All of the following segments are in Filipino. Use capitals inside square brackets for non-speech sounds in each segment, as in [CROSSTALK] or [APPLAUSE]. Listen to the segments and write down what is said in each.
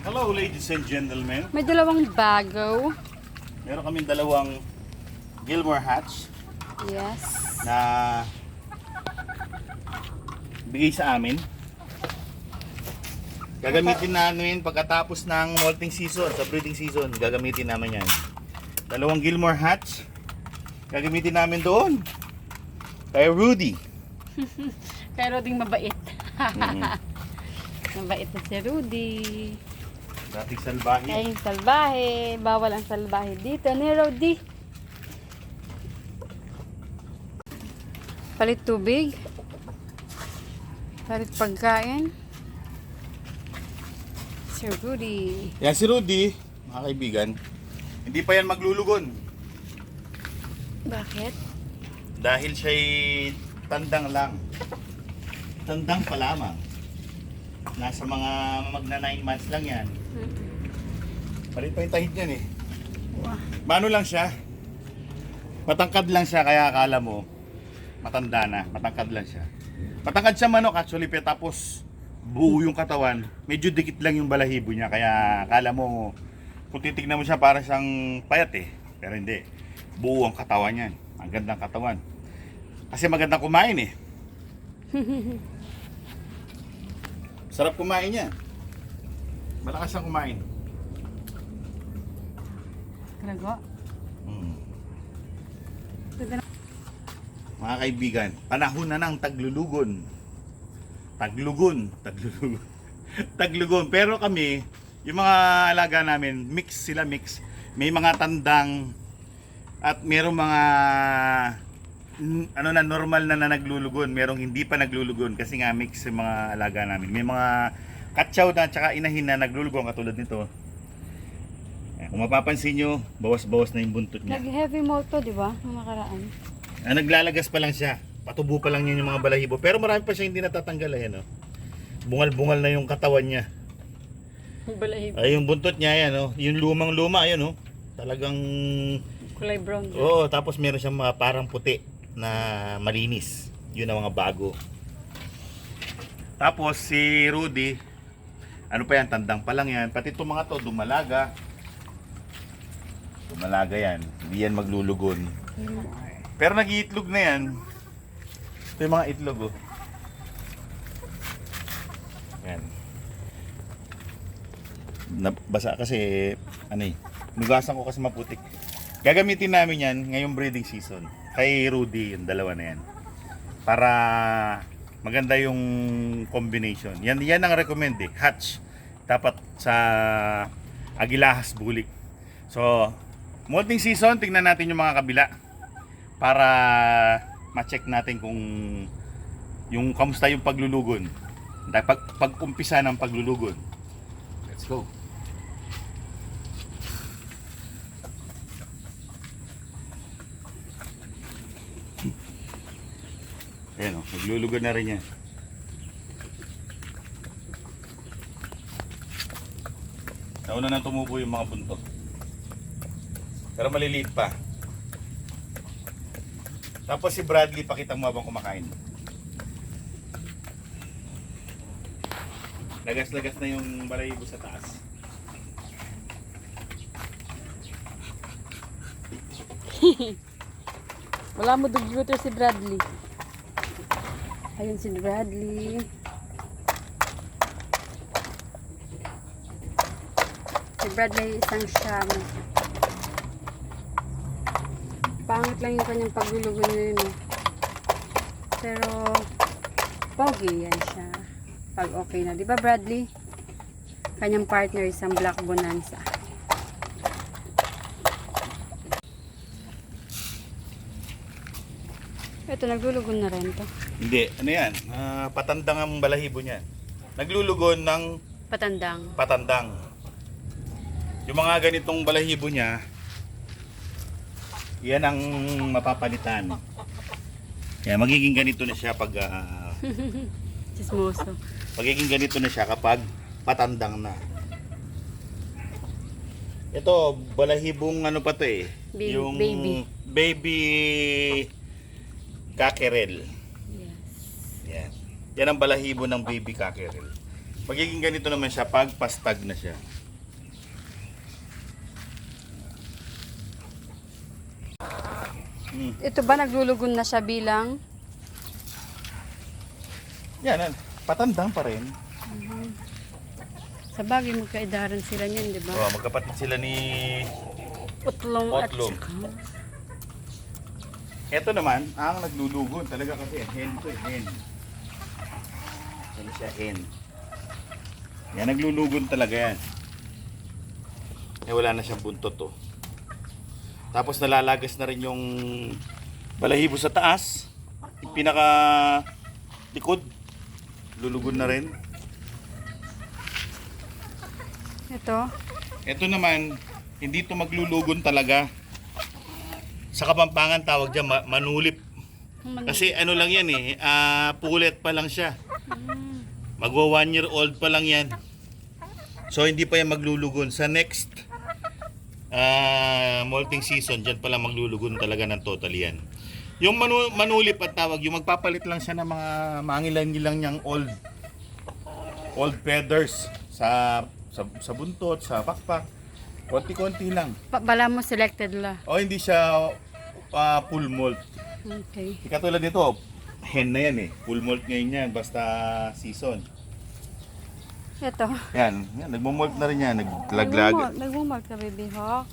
Hello ladies and gentlemen. May dalawang bago. Meron kaming dalawang Gilmore hats Yes. na bigay sa amin. Gagamitin namin pagkatapos ng molting season, sa breeding season, gagamitin namin yan. Dalawang Gilmore hats. Gagamitin namin doon. Kay Rudy. [LAUGHS] Pero ding mabait. Mhm. [LAUGHS] mabait na si Rudy. Dating salbahe. Yung salbahe. Bawal ang salbahe dito ni Rudy. Palit tubig. Palit pagkain. Si Rudy. Yan si Rudy, mga kaibigan. Hindi pa yan maglulugon. Bakit? Dahil siya'y tandang lang. Tandang pa lamang. Nasa mga magna 9 months lang yan. Palit pa yung tahid niyan eh. Mano lang siya. Matangkad lang siya kaya akala mo matanda na. Matangkad lang siya. Matangkad siya manok actually pero tapos buo yung katawan. Medyo dikit lang yung balahibo niya kaya akala mo kung titignan mo siya para siyang payat eh. Pero hindi. Buo ang katawan niyan. Ang gandang katawan. Kasi magandang kumain eh. [LAUGHS] Sarap kumain niya. Malakas siyang kumain. Grago. Mm. Mga kaibigan, panahon na ng taglulugon. Taglugon, taglulugon. [LAUGHS] taglugon. Pero kami, yung mga alaga namin, mix sila mix. May mga tandang at merong mga ano na normal na, na naglulugon, merong hindi pa naglulugon kasi nga mix yung mga alaga namin. May mga katsaw na tsaka inahin na naglulugon katulad nito. Eh, Kung mapapansin nyo, bawas-bawas na yung buntot niya. Nag-heavy mode to, di ba? Nung nakaraan. Ah, naglalagas pa lang siya. Patubo pa lang yun yung mga balahibo. Pero marami pa siya hindi natatanggal. Ayan, oh. Bungal-bungal na yung katawan niya. Balahibo. Ay, yung buntot niya, ayan, oh. Yung lumang-luma, ayan, oh. Talagang... Kulay brown. Oo, tapos meron siyang mga parang puti na malinis. Yun ang mga bago. Tapos si Rudy, ano pa yan, tandang pa lang yan. Pati itong mga to, dumalaga. Dumalaga yan. Hindi yan maglulugon. Pero nag-iitlog na yan. Ito yung mga itlog, oh. Yan. Nabasa kasi, ano eh, nugasan ko kasi maputik. Gagamitin namin yan ngayong breeding season. Kay Rudy, yung dalawa na yan. Para maganda yung combination. Yan, yan ang recommend eh. Hatch. Dapat sa Agilahas Bulik. So, molting season, tingnan natin yung mga kabila. Para ma-check natin kung yung kamusta yung paglulugon. Pag, pag-umpisa ng paglulugon. Let's go. Ayan o, naglulugan na rin yan. Nauna nang tumubo yung mga bunto. Pero maliliit pa. Tapos si Bradley, pakita mo habang kumakain. Lagas-lagas na yung balayibo sa taas. [LAUGHS] Wala mo computer si Bradley. Ayun si Bradley. Si Bradley isang siyam. Pangit lang yung kanyang paglulugon ngayon eh. Pero, pogi yan siya. Pag okay na. Di ba Bradley? Kanyang partner isang Black Bonanza. Ito, naglulugon na rin to. Hindi, ano yan? Ah, patandang ang balahibo niya. Naglulugon ng Patandang. patandang. Yung mga ganitong balahibo niya, yan ang mapapalitan. Kaya magiging ganito na siya pag ah, [LAUGHS] Chismoso. magiging ganito na siya kapag patandang na. Ito, balahibong ano pa to eh. Baby- yung baby. baby kakerel. Yes. Yan. Yan ang balahibo ng baby cockerel. Magiging ganito naman siya pag pastag na siya. Hmm. Ito ba naglulugon na siya bilang? Yan, patandang pa rin. Sa bagay, magkaidaran sila niyan, di ba? Oh, magkapatid sila ni... Utlong, at Utlong. saka... Ito naman, ang naglulugon talaga kasi hen to eh, hen. Yan siya, hen. Yan, naglulugon talaga yan. Eh, wala na siyang buntot to. Tapos nalalagas na rin yung balahibo sa taas. Yung pinaka likod. Lulugon na rin. Ito, Ito naman, hindi to maglulugon talaga. Sa Kapampangan tawag dyan, ma- manulip. man- Kasi ano lang yan eh, ah, pulet pa lang siya. Mm. Magwa one year old pa lang yan. So hindi pa yan maglulugon. Sa next ah, molting season, dyan pa lang maglulugon talaga ng total yan. Yung manu- manulip at tawag, yung magpapalit lang siya ng mga mangilan-gilang niyang old old feathers sa sa, sa buntot, sa pakpak. Konti-konti lang. Pa- bala mo selected la. O hindi siya ah, full molt. Okay. Di Katulad nito, hen na yan eh. Full molt ngayon yan, basta season. Ito. Yan, yan nagmo-molt na rin yan, naglaglag. Nagmumalt- Nagmumalt ka, baby hawk.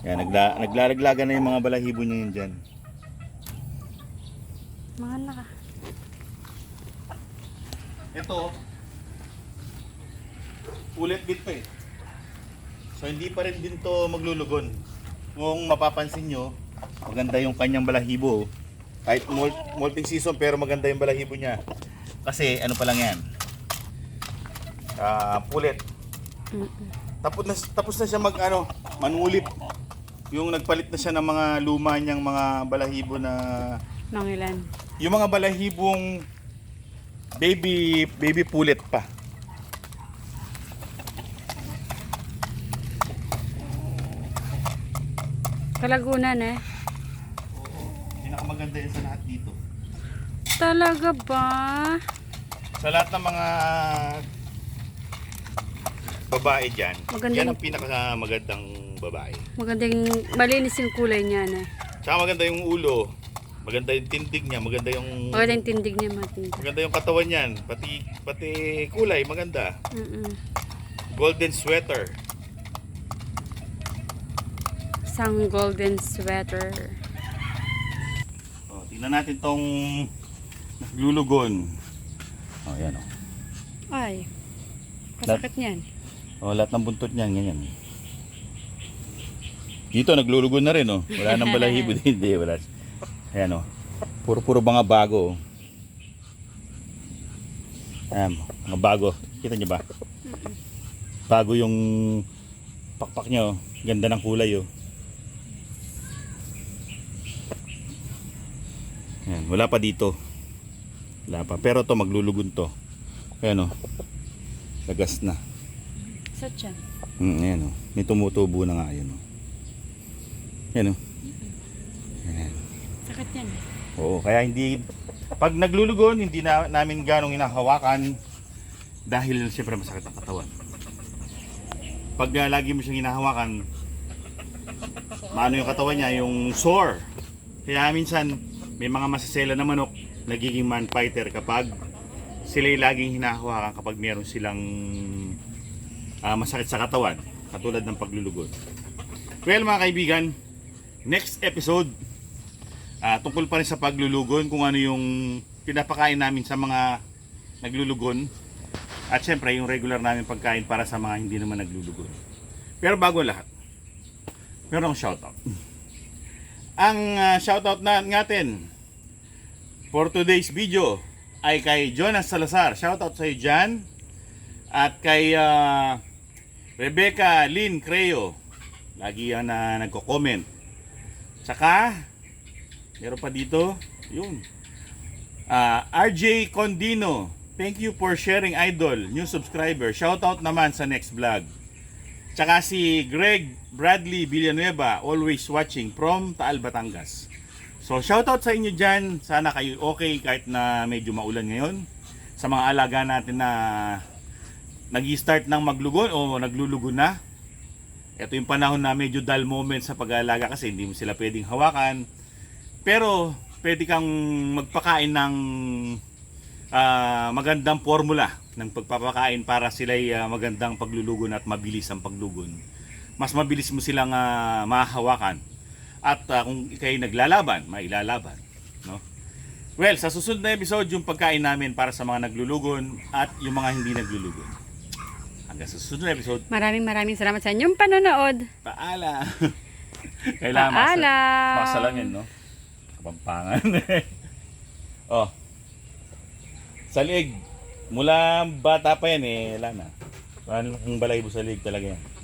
Yan, nagla, naglalaglagan na yung mga balahibo niya yun dyan. Mga naka. Ito, ulit bit pa eh. So hindi pa rin din to maglulugon. Kung mapapansin nyo, maganda yung kanyang balahibo. Kahit molt, molting season pero maganda yung balahibo niya. Kasi ano pa lang yan. Ah, pulit. Tapos na, tapos na siya mag ano, manulip. Yung nagpalit na siya ng mga luma niyang mga balahibo na Mangilan. yung mga balahibong baby baby pulit pa. Kalagunan eh. Pinakamaganda yan sa lahat dito. Talaga ba? Sa lahat ng mga babae dyan, Maganda yan ang pinakamagandang babae. Magandang malinis yung kulay niya na. Tsaka maganda yung ulo, maganda yung tindig niya, maganda yung Magandang tindig niya matindig. maganda yung katawan niyan, pati pati kulay maganda. Mm-mm. Golden sweater. Isang golden sweater. Oh, tingnan natin tong naglulugon. Oh, yan oh. Ay. Kasakit niyan. Oh, lahat ng buntot niyan ganyan. Dito naglulugon na rin oh. Wala nang balahibo din, [LAUGHS] hindi wala. Ayan oh. Puro puro mga bago. oh. Ayan, mga bago. Kita niyo ba? Bago yung pakpak niya oh. Ganda ng kulay oh. Ayan, wala pa dito. Wala pa. Pero to maglulugon to. Ayan oh. Lagas na. Sa tiyan. Mm, ayan o. May tumutubo na nga yun o. Yan o. Ayan. Sakit niyan. Oo, kaya hindi, pag naglulugon, hindi na namin ganong hinahawakan dahil siyempre masakit ang katawan. Pag uh, lagi mo siyang hinahawakan, maano yung katawan niya, yung sore. Kaya minsan, may mga masasela na manok, nagiging man fighter kapag sila laging hinahawakan kapag meron silang ah, masakit sa katawan, katulad ng paglulugon. Well mga kaibigan, next episode, Ah, tungkol pa rin sa paglulugon kung ano yung pinapakain namin sa mga naglulugon at syempre yung regular namin pagkain para sa mga hindi naman naglulugon. Pero bago lahat, meron akong shoutout. Ang ah, shoutout na natin for today's video ay kay Jonas Salazar. Shoutout sa iyo dyan. At kay ah, Rebecca Lynn Creo. Lagi yan na nagko-comment. Tsaka Meron pa dito, yun. Ah, RJ Condino, thank you for sharing Idol, new subscriber. Shoutout naman sa next vlog. Tsaka si Greg Bradley Villanueva, always watching from Taal, Batangas. So shoutout sa inyo dyan. Sana kayo okay kahit na medyo maulan ngayon. sa mga alaga natin na nag-start ng maglugon o naglulugon na. Ito yung panahon na medyo dull moment sa pag-aalaga kasi hindi mo sila pwedeng hawakan. Pero pwede kang magpakain ng ah, magandang formula ng pagpapakain para sila magandang paglulugon at mabilis ang paglugon. Mas mabilis mo silang ah, mahahawakan. At ah, kung ikay naglalaban, mailalaban. No? Well, sa susunod na episode, yung pagkain namin para sa mga naglulugon at yung mga hindi naglulugon. Hanggang sa susunod na episode, Maraming maraming salamat sa inyong panonood. paala! Kailangan masa- Paalam! masa lang yan, no? Kapampangan. [LAUGHS] oh. Sa mula bata pa yan eh, wala na. Ang balay mo talaga yan.